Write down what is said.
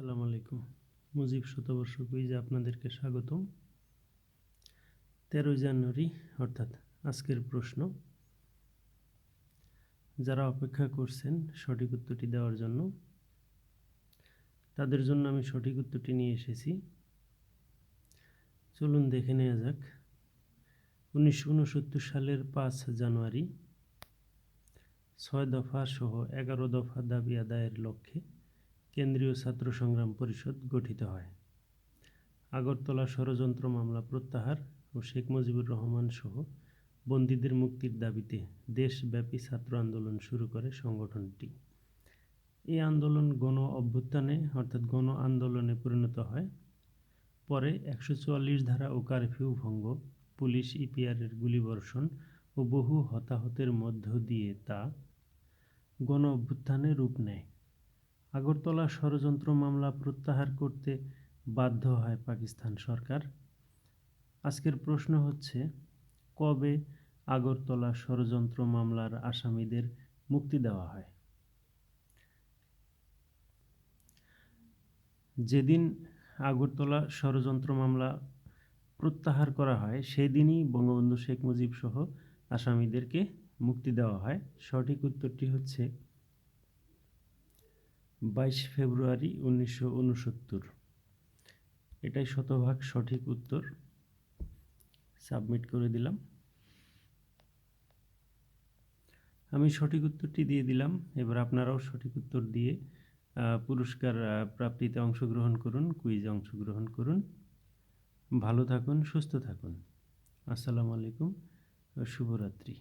আসসালামু আলাইকুম। মুজিব শতবর্ষ কুইজে আপনাদেরকে স্বাগতম। তেরোই জানুয়ারি, অর্থাৎ আজকের প্রশ্ন। যারা অপেক্ষা করছেন সঠিক উত্তরটি দেওয়ার জন্য, তাদের জন্য আমি সঠিক উত্তরটি নিয়ে এসেছি। চলুন দেখে নেওয়া যাক। উনিশশো উনসত্তর সালের পাঁচ জানুয়ারি, ছয় দফা সহ এগারো দফা দাবি আদায়ের লক্ষ্যে কেন্দ্রীয় ছাত্র সংগ্রাম পরিষদ গঠিত হয়। আগরতলা ষড়যন্ত্র মামলা প্রত্যাহার ও শেখ মুজিবুর রহমান সহ বন্দীদের মুক্তির দাবিতে দেশব্যাপী ছাত্র আন্দোলন শুরু করে সংগঠনটি। এই আন্দোলন গণ অভ্যুত্থানে অর্থাৎ গণ আন্দোলনে পরিণত হয়। পরে একশো চুয়াল্লিশ ধারা ও কারফিউ ভঙ্গ, পুলিশ, ইপিআরের গুলিবর্ষণ ও বহু হতাহতের মধ্য দিয়ে তা গণ অভ্যুত্থানে রূপ নেয়। আগরতলা ষড়যন্ত্র মামলা প্রত্যাহার করতে বাধ্য হয় পাকিস্তান সরকার। আজকের প্রশ্ন হচ্ছে, কবে আগরতলা ষড়যন্ত্র মামলার আসামিদের মুক্তি দেওয়া হয়? যেদিন আগরতলা ষড়যন্ত্র মামলা প্রত্যাহার করা হয়, সেই দিনই বঙ্গবন্ধু শেখ মুজিব সহ আসামিদেরকে মুক্তি দেওয়া হয়। সঠিক উত্তরটি হচ্ছে বাইশ ফেব্রুয়ারি উনিশশো উনসত্তর। এটাই শতভাগ সঠিক উত্তর। সাবমিট করে দিলাম। আমি সঠিক উত্তরটি দিয়ে দিলাম। এবার আপনারাও সঠিক উত্তর দিয়ে পুরস্কার প্রাপ্তিতে অংশগ্রহণ করুন, কুইজে অংশগ্রহণ করুন। ভালো থাকুন, সুস্থ থাকুন। আসসালামু আলাইকুম, শুভরাত্রি।